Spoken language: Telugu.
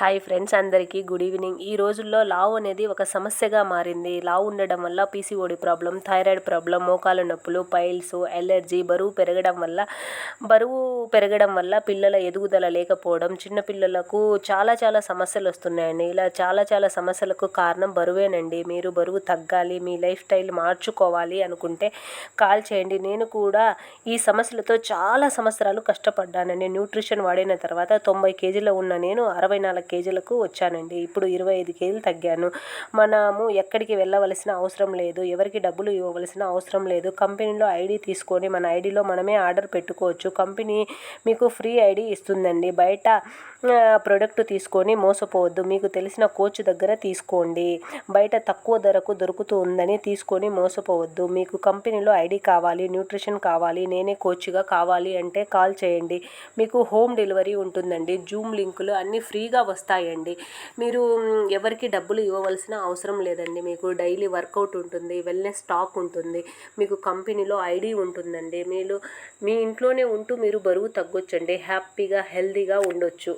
హాయ్ ఫ్రెండ్స్ అందరికీ గుడ్ ఈవినింగ్. ఈ రోజుల్లో లావు అనేది ఒక సమస్యగా మారింది. లావు ఉండడం వల్ల పీసీఓడి ప్రాబ్లం థైరాయిడ్ ప్రాబ్లం మోకాల నొప్పులు పైల్స్ ఎలర్జీ బరువు పెరగడం వల్ల బరువు పెరగడం వల్ల పిల్లల ఎదుగుదల లేకపోవడం చిన్నపిల్లలకు చాలా చాలా సమస్యలు వస్తున్నాయండి. ఇలా చాలా చాలా సమస్యలకు కారణం బరువేనండి. మీరు బరువు తగ్గాలి మీ లైఫ్ స్టైల్ మార్చుకోవాలి అనుకుంటే కాల్ చేయండి. నేను కూడా ఈ సమస్యలతో చాలా సంవత్సరాలు కష్టపడ్డానండి. న్యూట్రిషన్ వాడిన తర్వాత తొంభై కేజీలో ఉన్న నేను అరవై నాలుగు కేజీలకు వచ్చానండి. ఇప్పుడు ఇరవై ఐదు కేజీలు తగ్గాను. మనము ఎక్కడికి వెళ్ళవలసిన అవసరం లేదు. ఎవరికి డబ్బులు ఇవ్వవలసిన అవసరం లేదు. కంపెనీలో ఐడి తీసుకొని మన ఐడిలో మనమే ఆర్డర్ పెట్టుకోవచ్చు. కంపెనీ మీకు ఫ్రీ ఐడి ఇస్తుందండి. బయట ప్రోడక్ట్ తీసుకొని మోసపోవద్దు. మీకు తెలిసిన కోచ్ దగ్గర తీసుకోండి. బయట తక్కువ ధరకు దొరుకుతూ ఉందని తీసుకొని మోసపోవద్దు. మీకు కంపెనీలో ఐడి కావాలి న్యూట్రిషన్ కావాలి నేనే కోచ్గా కావాలి అంటే కాల్ చేయండి. మీకు హోమ్ డెలివరీ ఉంటుందండి. జూమ్ లింకులు అన్నీ ఫ్రీగా వస్తాయండి. మీరు ఎవరికి డబ్బులు ఇవ్వవలసిన అవసరం లేదండి. మీకు డైలీ వర్కౌట్ ఉంటుంది వెల్నెస్ స్టాక్ ఉంటుంది మీకు కంపెనీలో ఐడి ఉంటుందండి. మీరు మీ ఇంట్లోనే ఉంటూ మీరు బరువు తగ్గొచ్చండి. హ్యాపీగా హెల్దీగా ఉండొచ్చు.